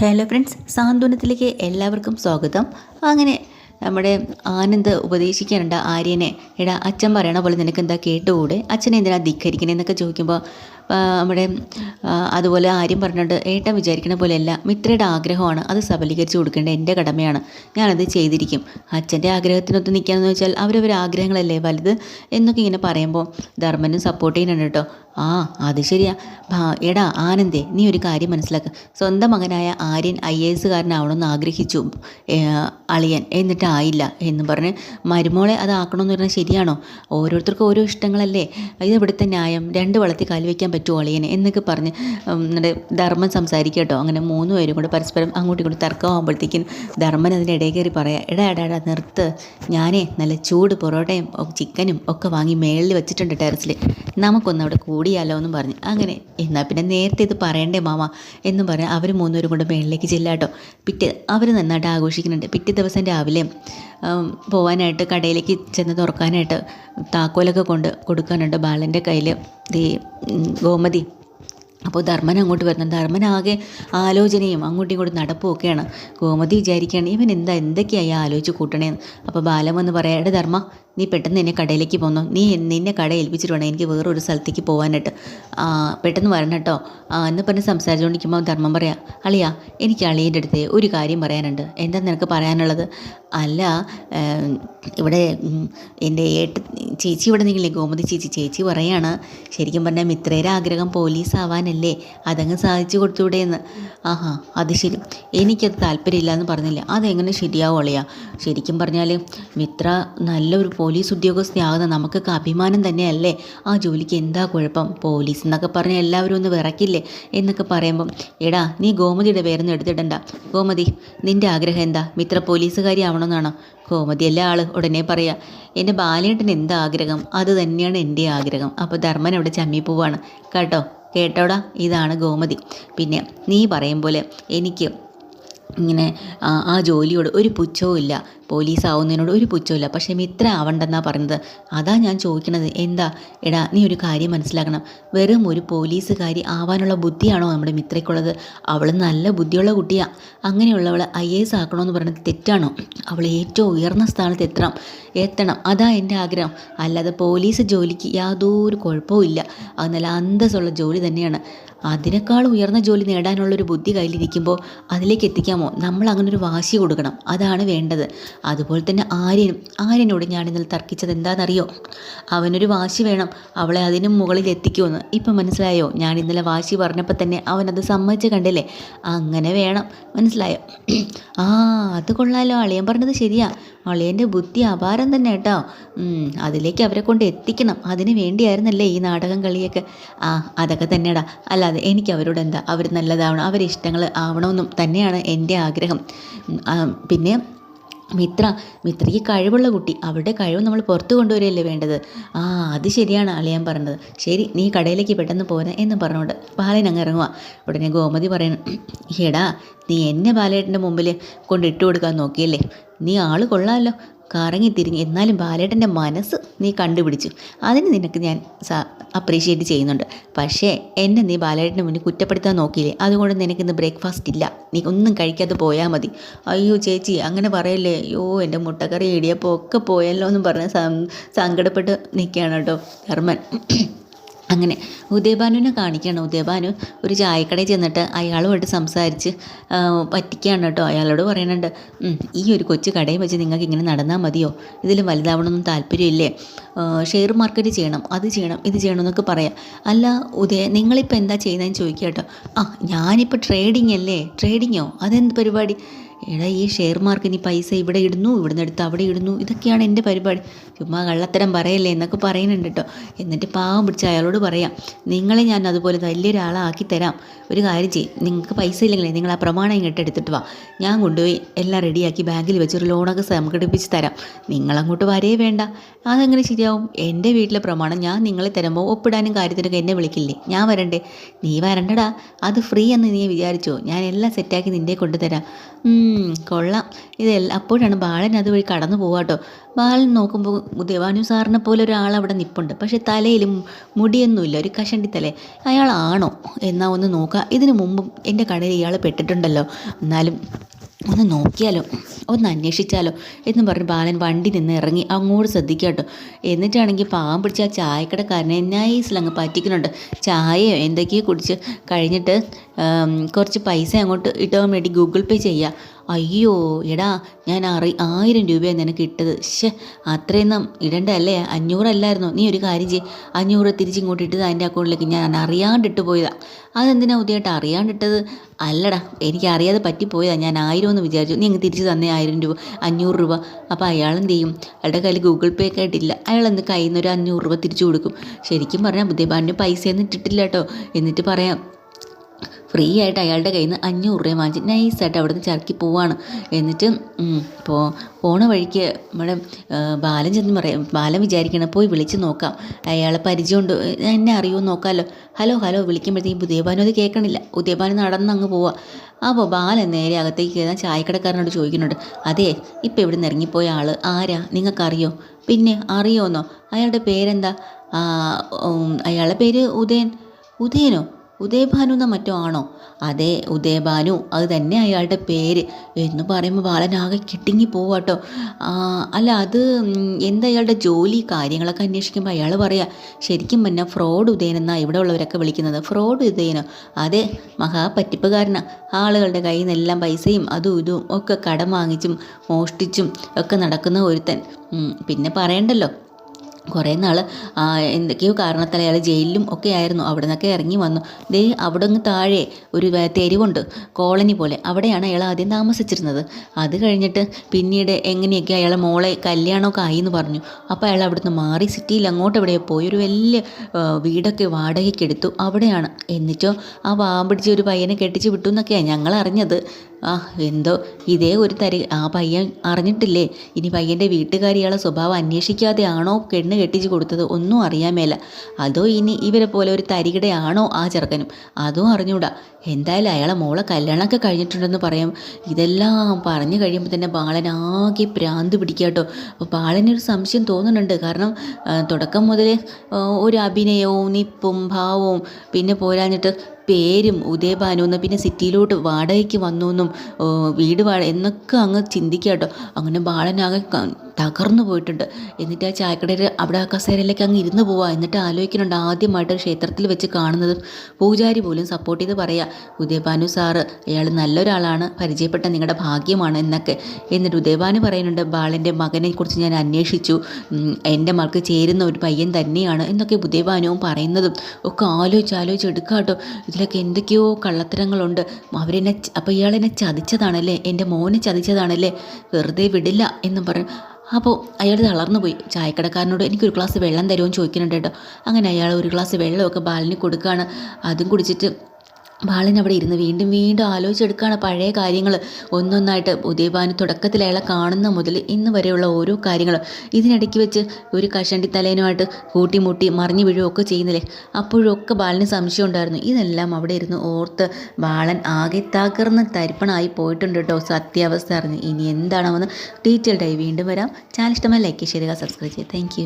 Hello friends സാന്ത്വനത്തിലേക്ക് എല്ലാവർക്കും സ്വാഗതം. അങ്ങനെ നമ്മുടെ ആനന്ദ് ഉപദേശിക്കാനുണ്ട് ആര്യനെ. എടാ അച്ഛൻ പറയണ പോലെ നിനക്ക് എന്താ കേട്ടുകൂടെ അച്ഛനെ എന്തിനാ ധിക്കരിക്കണേ എന്നൊക്കെ ചോദിക്കുമ്പോൾ നമ്മുടെ അതുപോലെ ആര്യം പറഞ്ഞിട്ട് ഏട്ടൻ വിചാരിക്കണ പോലെയല്ല മിത്രയുടെ ആഗ്രഹമാണ് അത് സബലീകരിച്ച് കൊടുക്കേണ്ട എന്റെ കടമയാണ്. ഞാനത് ചെയ്തിരിക്കും. അച്ഛന്റെ ആഗ്രഹത്തിനൊത്ത് നിൽക്കാമെന്ന് വെച്ചാൽ അവരവരുടെ ആഗ്രഹങ്ങളല്ലേ വലുത് എന്നൊക്കെ ഇങ്ങനെ പറയുമ്പോൾ ധർമ്മനും സപ്പോർട്ട് ചെയ്യുന്നുണ്ട് കേട്ടോ. ആ അത് ശരിയാ. എടാ ആനന്ദേ നീ ഒരു കാര്യം മനസ്സിലാക്കുക സ്വന്തം മകനായ ആര്യൻ ഐ എ എസ്സുകാരനാവണമെന്ന് ആഗ്രഹിച്ചു അളിയൻ. എന്നിട്ട് ആയില്ല എന്ന് പറഞ്ഞ് മരുമോളെ അതാക്കണമെന്ന് പറഞ്ഞാൽ ശരിയാണോ? ഓരോരുത്തർക്കും ഓരോ ഇഷ്ടങ്ങളല്ലേ? ഇത് ഇവിടുത്തെ ന്യായം. രണ്ട് വളർത്തി കാൽ വയ്ക്കാൻ പറ്റുമോ അളിയനെ എന്നൊക്കെ പറഞ്ഞ് നമ്മുടെ ധർമ്മൻ സംസാരിക്കുക കേട്ടോ. അങ്ങനെ മൂന്ന് പേരും കൂടെ പരസ്പരം അങ്ങോട്ടും ഇങ്ങോട്ടും തർക്കമാകുമ്പോഴത്തേക്കും ധർമ്മൻ അതിന്റെ ഇടയിൽ കയറി പറയാം എടാ എടാ എടാ നിർത്ത്. ഞാനേ നല്ല ചൂട് പൊറോട്ടയും ചിക്കനും ഒക്കെ വാങ്ങി മേളിൽ വെച്ചിട്ടുണ്ട് ടെറസിൽ. നമുക്കൊന്ന് അവിടെ കൂടിയാലോ എന്നും പറഞ്ഞ്. അങ്ങനെ എന്നാൽ പിന്നെ നേരത്തെ ഇത് പറയണ്ടേ മാമ? എന്നും പറഞ്ഞ് അവർ മൂന്നുപേരും കൂടെ മേളിലേക്ക് ചെല്ലാട്ടോ പിറ്റേ അവർ നന്നായിട്ട് ആഘോഷിക്കുന്നുണ്ട്. പിറ്റേ ദിവസം രാവിലെ ഉം, പോവാനായിട്ട് കടയിലേക്ക് ചെന്ന് തുറക്കാനായിട്ട് താക്കോലൊക്കെ കൊണ്ട് കൊടുക്കാനുണ്ട് ബാലന്റെ കയ്യിൽ ഈ ഗോമതി. അപ്പോൾ ധർമ്മൻ അങ്ങോട്ട് വരുന്നത് ധർമ്മൻ ആകെ ആലോചനയും അങ്ങോട്ടും ഇങ്ങോട്ടും നടപ്പും ഒക്കെയാണ്. ഗോമതി വിചാരിക്കുകയാണ് ഇവൻ എന്താ എന്തൊക്കെയായി ആലോചിച്ച് കൂട്ടണേന്ന്? അപ്പോൾ ബാലം വന്ന് പറയാം ധർമ്മ നീ പെട്ടെന്ന് എന്നെ കടയിലേക്ക് പോന്നോ. നീ നിന്നെ കട ഏൽപ്പിച്ചിട്ട് വേണം എനിക്ക് വേറൊരു സ്ഥലത്തേക്ക് പോകാനായിട്ട് പെട്ടെന്ന് വരണം കേട്ടോ. എന്ന് പറഞ്ഞ് സംസാരിച്ചുകൊണ്ടിരിക്കുമ്പോൾ ധർമ്മം പറയാം അളിയാ എനിക്ക് അളിയന്റെ അടുത്ത് ഒരു കാര്യം പറയാനുണ്ട്. എന്താ നിനക്ക് പറയാനുള്ളത്? അല്ല ഇവിടെ എന്റെ ഏട്ട് ചേച്ചി ഇവിടെ നിന്നില്ലേ ഗോമതി ചേച്ചി ചേച്ചി പറയാണ് ശരിക്കും പറഞ്ഞാൽ മിത്രയുടെ ആഗ്രഹം പോലീസ് ആവാനല്ലേ അതങ്ങ് സാധിച്ചു കൊടുത്തൂടെ എന്ന് ആഹാ അത് ശരി. എനിക്കത് താല്പര്യമില്ല എന്ന് പറഞ്ഞില്ല? അതെങ്ങനെ ശരിയാവും അളിയാ? ശരിക്കും പറഞ്ഞാൽ മിത്ര നല്ലൊരു പോലീസ് ഉദ്യോഗസ്ഥയാകുന്ന നമുക്കൊക്കെ അഭിമാനം തന്നെയല്ലേ? ആ ജോലിക്ക് എന്താ കുഴപ്പം? പോലീസ് എന്നൊക്കെ പറഞ്ഞാൽ എല്ലാവരും ഒന്ന് വിറക്കില്ലേ എന്നൊക്കെ പറയുമ്പം എടാ നീ ഗോമതിയുടെ പേരൊന്നും എടുത്തിടണ്ട. ഗോമതി നിന്റെ ആഗ്രഹം എന്താ? മിത്ര പോലീസുകാരി ആവണമെന്നാണോ ഗോമതി എല്ലാ ആൾ ഉടനെ പറയാ എന്റെ ബാലേട്ടന് എന്ത് ആഗ്രഹം അത് തന്നെയാണ് എന്റെ ആഗ്രഹം. അപ്പോൾ ധർമ്മൻ അവിടെ ചമ്മി പോവാണ്. കേട്ടോ? കേട്ടോടാ? ഇതാണ് ഗോമതി. പിന്നെ നീ പറയും പോലെ എനിക്ക് ഇങ്ങനെ ആ ജോലിയോട് ഒരു പുച്ഛവും ഇല്ല പോലീസ് ആവുന്നതിനോട് ഒരു പുച്ഛമില്ല പക്ഷെ മിത്ര ആവണ്ടെന്നാ പറഞ്ഞത്. അതാ ഞാൻ ചോദിക്കണത്. എന്താ? എടാ നീ ഒരു കാര്യം മനസ്സിലാക്കണം. വെറും ഒരു പോലീസുകാരി ആവാനുള്ള ബുദ്ധിയാണോ നമ്മുടെ മിത്രയ്ക്കുള്ളത്? അവൾ നല്ല ബുദ്ധിയുള്ള കുട്ടിയാ. അങ്ങനെയുള്ളവൾ ഐ എ എസ് ആക്കണമെന്ന് പറയുന്നത് തെറ്റാണോ? അവൾ ഏറ്റവും ഉയർന്ന സ്ഥാനത്ത് എത്തണം. എത്തണം. അതാ എന്റെ ആഗ്രഹം. അല്ലാതെ പോലീസ് ജോലിക്ക് യാതൊരു കുഴപ്പവും ഇല്ല. അത് നല്ല അന്തസ്സുള്ള ജോലി തന്നെയാണ്. അതിനേക്കാൾ ഉയർന്ന ജോലി നേടാനുള്ളൊരു ബുദ്ധി കയ്യിലിരിക്കുമ്പോൾ അതിലേക്ക് എത്തിക്കാമോ? നമ്മൾ അങ്ങനെ ഒരു വാശി കൊടുക്കണം. അതാണ് വേണ്ടത്. അതുപോലെ തന്നെ ആര്യനും. ആര്യനോട് ഞാൻ ഇന്നലെ തർക്കിച്ചത് എന്താണെന്നറിയോ? അവനൊരു വാശി വേണം. അവളെ അതിനും മുകളിൽ എത്തിക്കുമെന്ന്. ഇപ്പം മനസ്സിലായോ? ഞാൻ ഇന്നലെ വാശി പറഞ്ഞപ്പോൾ തന്നെ അവനത് സമ്മതിച്ച് കണ്ടില്ലേ? അങ്ങനെ വേണം. മനസ്സിലായോ? ആ അത് കൊള്ളാലോ. അളിയൻ പറഞ്ഞത് ശരിയാ. അളിയന്റെ ബുദ്ധി അപാരം തന്നെ കേട്ടോ. അതിലേക്ക് അവരെ കൊണ്ട് എത്തിക്കണം. അതിന് വേണ്ടിയായിരുന്നല്ലേ ഈ നാടകം കളിയൊക്കെ. ആ അതൊക്കെ തന്നെയാടാ അല്ലാതെ എനിക്ക് അവരോട് എന്താ? അവർ നല്ലതാവണം. അവരെ ഇഷ്ടങ്ങൾ ആവണമെന്നും തന്നെയാണ് എന്റെ ആഗ്രഹം. പിന്നെ മിത്ര മിത്രയ്ക്ക് കഴിവുള്ള കുട്ടി. അവിടെ കഴിവ് നമ്മൾ പുറത്തു കൊണ്ടുവരികയല്ലേ വേണ്ടത്? ആ അത് ശരിയാണ് അളിയാൻ പറഞ്ഞത്. ശരി നീ കടയിലേക്ക് പെട്ടെന്ന് പോരാ എന്ന് പറഞ്ഞുകൊണ്ട് ബാലൻ അങ്ങ് ഇറങ്ങുക ഉടനെ ഗോമതി പറയണം എടാ നീ എന്നെ ബാലേട്ടന്റെ മുമ്പിൽ കൊണ്ട് ഇട്ട് കൊടുക്കാൻ നോക്കിയല്ലേ? നീ ആൾ കൊള്ളാമല്ലോ. കറങ്ങി തിരിഞ്ഞ് എന്നാലും ബാലേട്ടന്റെ മനസ്സ് നീ കണ്ടുപിടിച്ചു. അതിന് നിനക്ക് ഞാൻ അപ്രീഷിയേറ്റ് ചെയ്യുന്നുണ്ട്. പക്ഷേ എന്നെ നീ ബാലേട്ടന്റെ മുന്നിൽ കുറ്റപ്പെടുത്താൻ നോക്കിയില്ലേ? അതുകൊണ്ട് നിനക്കിന്ന് ബ്രേക്ക്ഫാസ്റ്റ് ഇല്ല. നീ ഒന്നും കഴിക്കാതെ പോയാൽ മതി. അയ്യോ ചേച്ചി അങ്ങനെ പറയല്ലേ? അയ്യോ എന്റെ മുട്ടക്കറി ഇടിയപ്പോൾ ഒക്കെ പോയല്ലോ എന്ന് പറഞ്ഞ് സങ്കടപ്പെട്ട് നിൽക്കുകയാണ് കേട്ടോ ധർമ്മൻ അങ്ങനെ ഉദയഭാനുവിനെ കാണിക്കുകയാണ്. ഉദയഭാനു ഒരു ചായക്കടയിൽ ചെന്നിട്ട് അയാളുമായിട്ട് സംസാരിച്ച് പറ്റിക്കുകയാണ് കേട്ടോ. അയാളോട് പറയുന്നുണ്ട് ഈ ഒരു കൊച്ചു കടയിൽ വെച്ച് നിങ്ങൾക്ക് ഇങ്ങനെ നടന്നാൽ മതിയോ? ഇതിൽ വലുതാവണമെന്നും താല്പര്യമില്ലേ? ഷെയർ മാർക്കറ്റ് ചെയ്യണം അത് ചെയ്യണം ഇത് ചെയ്യണം എന്നൊക്കെ പറയാം. അല്ല ഉദയ നിങ്ങളിപ്പോൾ എന്താ ചെയ്യുന്നതെന്ന് ചോദിക്കുക കേട്ടോ. ആ ഞാനിപ്പോൾ ട്രേഡിംഗ് അല്ലേ? ട്രേഡിങ്ങോ? അതെന്ത് പരിപാടി? എടാ ഈ ഷെയർ മാർക്ക് ഇനി പൈസ ഇവിടെ ഇടുന്നു ഇവിടുന്ന് എടുത്ത് അവിടെ ഇടുന്നു ഇതൊക്കെയാണ് എന്റെ പരിപാടി. ചുമ്മാ കള്ളത്തരം പറയല്ലേ എന്നൊക്കെ പറയുന്നുണ്ട് കേട്ടോ എന്നിട്ട് പാവം പിടിച്ച് അയാളോട് പറയാം നിങ്ങളെ ഞാൻ അതുപോലെ വലിയൊരാളാക്കി തരാം. ഒരു കാര്യം ചെയ്യും നിങ്ങൾക്ക് പൈസ ഇല്ലെങ്കിലേ നിങ്ങൾ ആ പ്രമാണം ഇങ്ങോട്ട് എടുത്തിട്ട് വാ. ഞാൻ കൊണ്ടുപോയി എല്ലാം റെഡിയാക്കി ബാങ്കിൽ വെച്ച് ഒരു ലോണൊക്കെ സംഘടിപ്പിച്ച് തരാം. നിങ്ങളങ്ങോട്ട് വരേ വേണ്ട. അതെങ്ങനെ ശരിയാവും? എന്റെ വീട്ടിലെ പ്രമാണം ഞാൻ നിങ്ങളെ തരുമ്പോൾ ഒപ്പിടാനും കാര്യത്തിനൊക്കെ എന്നെ വിളിക്കില്ലേ? ഞാൻ വരണ്ടേ? നീ വരണ്ടടാ. അത് ഫ്രീ എന്ന് നീ വിചാരിച്ചോ? ഞാൻ എല്ലാം സെറ്റാക്കി നിന്റെ കൊണ്ടുതരാം. കൊള്ളാം. ഇതെല്ലാം അപ്പോഴാണ് ബാലൻ അതുവഴി കടന്നു പോവാട്ടോ ബാലൻ നോക്കുമ്പോൾ ദേവാനു സാറിനെ പോലെ ഒരാൾ അവിടെ നിപ്പുണ്ട്. പക്ഷേ തലയിലും മുടിയൊന്നുമില്ല ഒരു കഷണ്ടി തല. അയാൾ ആണോ? എന്നാ ഒന്ന് നോക്കുക ഇതിനു മുമ്പും എന്റെ കടയിൽ ഇയാൾ പെട്ടിട്ടുണ്ടല്ലോ. എന്നാലും ഒന്ന് നോക്കിയാലോ? ഒന്ന് അന്വേഷിച്ചാലോ? എന്ന് പറഞ്ഞ് ബാലൻ വണ്ടി നിന്ന് ഇറങ്ങി അങ്ങോട്ട് ശ്രദ്ധിക്കുക കേട്ടോ. എന്നിട്ടാണെങ്കിൽ പാവം പിടിച്ച ആ ചായക്കടക്കാരനെ നൈസിൽ അങ്ങ് പറ്റിക്കുന്നുണ്ട്. ചായയോ എന്തൊക്കെയോ കുടിച്ച് കഴിഞ്ഞിട്ട് കുറച്ച് പൈസ അങ്ങോട്ട് ഇട്ടാൻ വേണ്ടി ഗൂഗിൾ പേ ചെയ്യുക അയ്യോ എടാ ഞാൻ അറി ആയിരം രൂപയാണ് നിനക്ക് ഇട്ടത്. ശ്ശേ അത്രയൊന്നും ഇടണ്ടല്ലേ? അഞ്ഞൂറല്ലായിരുന്നോ? നീ ഒരു കാര്യം ചെയ്യ്. അഞ്ഞൂറ് തിരിച്ചിങ്ങോട്ട് ഇട്ടത് എന്റെ അക്കൗണ്ടിലേക്ക്. ഞാൻ അറിയാണ്ടിട്ട് പോയതാണ് അതെന്തിനാ ഉദ്യമായിട്ട് അറിയാണ്ടിട്ടത് അല്ലടാ എനിക്ക് അറിയാതെ പറ്റിപ്പോയതാണ് ഞാൻ ആയിരം എന്ന് വിചാരിച്ചു. നീ അങ്ങ് തിരിച്ച് തന്നേ ആയിരം രൂപ അഞ്ഞൂറ് രൂപ. അപ്പോൾ അയാൾ എന്ത് ചെയ്യും? അയാളുടെ കയ്യിൽ ഗൂഗിൾ പേ ഒക്കെ ആയിട്ടില്ല. അയാൾ എന്ത് കയ്യിൽ നിന്ന് ഒരു അഞ്ഞൂറ് രൂപ തിരിച്ചു കൊടുക്കും? ശരിക്കും പറഞ്ഞാൽ ബുദ്ധിമാന്റെ പൈസയൊന്നും ഇട്ടിട്ടില്ല കേട്ടോ. എന്നിട്ട് പറയാം ഫ്രീ ആയിട്ട് അയാളുടെ കയ്യിൽ നിന്ന് അഞ്ഞൂറ് രൂപ വാങ്ങിച്ച് നൈസായിട്ട് അവിടെ നിന്ന് ചിറക്കി പോവാണ്. എന്നിട്ട് ഇപ്പോൾ പോണ വഴിക്ക് നമ്മുടെ ബാലൻ ചെന്ന് പറയാം ബാലൻ വിചാരിക്കണം പോയി വിളിച്ച് നോക്കാം. അയാളെ പരിചയമുണ്ട് എന്നെ അറിയുമോ നോക്കാമല്ലോ ഹലോ ഹലോ വിളിക്കുമ്പോഴത്തേക്കും ഉദയഭാനു അത് കേൾക്കണില്ല. ഉദയഭാനു നടന്ന് അങ്ങ് പോവാ. അപ്പോൾ ബാലൻ നേരെ അകത്തേക്ക് കയറാൻ ചായക്കടക്കാരനോട് ചോദിക്കുന്നുണ്ട്. അതെ ഇപ്പം ഇവിടെ നിന്ന് ഇറങ്ങിപ്പോയ ആൾ ആരാ? നിങ്ങൾക്കറിയോ? പിന്നെ അറിയോന്നോ? അയാളുടെ പേരെന്താ? അയാളുടെ പേര് ഉദയൻ. ഉദയനോ? ഉദയഭാനു എന്ന മറ്റോ ആണോ? അതെ ഉദയഭാനു. അത് തന്നെ അയാളുടെ പേര്. എന്ന് പറയുമ്പോൾ ബാലനാകെ കിട്ടിങ്ങി പോവാട്ടോ അല്ല അത് എന്താ അയാളുടെ ജോലി? കാര്യങ്ങളൊക്കെ അന്വേഷിക്കുമ്പോൾ അയാൾ പറയാ ശരിക്കും പിന്നെ ഫ്രോഡ് ഉദയൻ എന്നാണ് ഇവിടെ ഉള്ളവരൊക്കെ വിളിക്കുന്നത്. ഫ്രോഡ് ഉദയനോ? അതെ മഹാപറ്റിപ്പുകാരനാ. ആളുകളുടെ കയ്യിൽ നിന്നെല്ലാം പൈസയും അതും ഇതും ഒക്കെ കടം വാങ്ങിച്ചും മോഷ്ടിച്ചും ഒക്കെ നടക്കുന്ന ഒരുത്തൻ. പിന്നെ പറയണ്ടല്ലോ. കുറേ നാൾ എന്തൊക്കെയോ കാരണത്താൽ അയാൾ ജയിലിലും ഒക്കെ ആയിരുന്നു. അവിടെ നിന്നൊക്കെ ഇറങ്ങി വന്നു. ദേ അവിടെ അങ്ങ് താഴെ ഒരു തെരുവുണ്ട് കോളനി പോലെ. അവിടെയാണ് അയാൾ ആദ്യം താമസിച്ചിരുന്നത്. അത് കഴിഞ്ഞിട്ട് പിന്നീട് എങ്ങനെയൊക്കെ അയാളെ മോളെ കല്യാണമൊക്കെ ആയി എന്ന് പറഞ്ഞു. അപ്പോൾ അയാൾ അവിടുന്ന് മാറി സിറ്റിയിൽ അങ്ങോട്ട് എവിടെയോ പോയി. ഒരു വലിയ വീടൊക്കെ വാടകയ്ക്ക് എടുത്തു അവിടെയാണ്. എന്നിട്ടോ ആ വാമ്പിടിച്ച് ഒരു പയ്യനെ കെട്ടിച്ച് വിട്ടു എന്നൊക്കെയാണ് ഞങ്ങൾ അറിഞ്ഞത്. ആ എന്തോ? ഇതേ ഒരു തരി. ആ പയ്യൻ അറിഞ്ഞിട്ടില്ലേ? ഇനി പയ്യന്റെ വീട്ടുകാരിയാളെ സ്വഭാവം സ്വഭാവം അന്വേഷിക്കാതെയാണോ പെണ്ണ് കെട്ടിച്ച് കൊടുത്തത്? ഒന്നും അറിയാൻ മേല. അതോ ഇനി ഇവരെ പോലെ ഒരു തരികിടയാണോ ആ ചെറുക്കനും? അതും അറിഞ്ഞൂടാ. എന്തായാലും അയാളെ മോളെ കല്യാണമൊക്കെ കഴിഞ്ഞിട്ടുണ്ടെന്ന് പറയാം. ഇതെല്ലാം പറഞ്ഞു കഴിയുമ്പോൾ തന്നെ ബാളനാകെ പ്രാന്ത് പിടിക്കാട്ടോ. അപ്പോൾ ബാളനൊരു സംശയം തോന്നുന്നുണ്ട്. കാരണം തുടക്കം മുതലേ ഒരു അഭിനയവും നിപ്പും ഭാവവും പിന്നെ പോരാഞ്ഞിട്ട് പേരും ഉദയഭാനു എന്ന് പിന്നെ സിറ്റിയിലോട്ട് വാടകയ്ക്ക് വന്നു എന്നും വീട് വാട എന്നൊക്കെ അങ്ങ് ചിന്തിക്കുക കേട്ടോ അങ്ങനെ ബാലനാകെ തകർന്നു പോയിട്ടുണ്ട്. എന്നിട്ട് ആ ചായക്കടയിൽ അവിടെ ആ കസേരയിലേക്ക് അങ്ങ് ഇരുന്ന് പോവാ. എന്നിട്ട് ആലോചിക്കുന്നുണ്ട് ആദ്യമായിട്ട് ക്ഷേത്രത്തിൽ വെച്ച് കാണുന്നത് പൂജാരി പോലും സപ്പോർട്ട് ചെയ്ത് പറയാം ഉദയഭാനു സാറ് അയാൾ നല്ലൊരാളാണ് പരിചയപ്പെട്ട നിങ്ങളുടെ ഭാഗ്യമാണ് എന്നൊക്കെ. എന്നിട്ട് ഉദയഭാനു പറയുന്നുണ്ട് ബാളിന്റെ മകനെ കുറിച്ച് ഞാൻ അന്വേഷിച്ചു. എന്റെ മകൾക്ക് ചേരുന്ന ഒരു പയ്യൻ തന്നെയാണ് എന്നൊക്കെ ഉദയഭാനുവും പറയുന്നതും ഒക്കെ ആലോചിച്ച് ആലോചിച്ച് കേട്ടോ ഇതിലൊക്കെ എന്തൊക്കെയോ കള്ളത്തരങ്ങളുണ്ട്. അവരെന്നെ അപ്പോൾ ഇയാളെന്നെ ചതിച്ചതാണല്ലേ? എന്റെ മോനെ ചതിച്ചതാണല്ലേ? വെറുതെ വിടില്ല എന്നും പറഞ്ഞു അപ്പോൾ അയാൾ തളർന്നു പോയി. ചായക്കടക്കാരനോട് എനിക്കൊരു ഗ്ലാസ് വെള്ളം തരുമോ? എന്ന് ചോദിക്കുന്നുണ്ട് കേട്ടോ. അങ്ങനെ അയാൾ ഒരു ഗ്ലാസ് വെള്ളമൊക്കെ ബാലിന് കൊടുക്കുകയാണ്. അതും കുടിച്ചിട്ട് ബാലൻ അവിടെ ഇരുന്ന് വീണ്ടും വീണ്ടും ആലോചിച്ചെടുക്കുകയാണ്. പഴയ കാര്യങ്ങൾ ഒന്നൊന്നായിട്ട് ഉദയഭാനു തുടക്കത്തിൽ അയാളെ കാണുന്ന മുതൽ ഇന്ന് വരെയുള്ള ഓരോ കാര്യങ്ങൾ ഇതിനിടയ്ക്ക് വെച്ച് ഒരു കഷണ്ടി തലേനുമായിട്ട് കൂട്ടിമുട്ടി മറിഞ്ഞു വീഴുകയൊക്കെ ചെയ്യുന്നില്ലേ? അപ്പോഴൊക്കെ ബാലന് സംശയം ഉണ്ടായിരുന്നു. ഇതെല്ലാം അവിടെ ഇരുന്ന് ഓർത്ത് ബാലൻ ആകെ തകർന്ന് തരിപ്പണായി പോയിട്ടുണ്ട് കേട്ടോ സത്യാവസ്ഥ അറിഞ്ഞ്. ഇനി എന്താണെന്ന് ഡീറ്റെയിൽഡായി വീണ്ടും വരാം. ചാനൽ ഇഷ്ടമായി ലൈക്ക് ചെയ്യുക സബ്സ്ക്രൈബ് ചെയ്യുക. താങ്ക്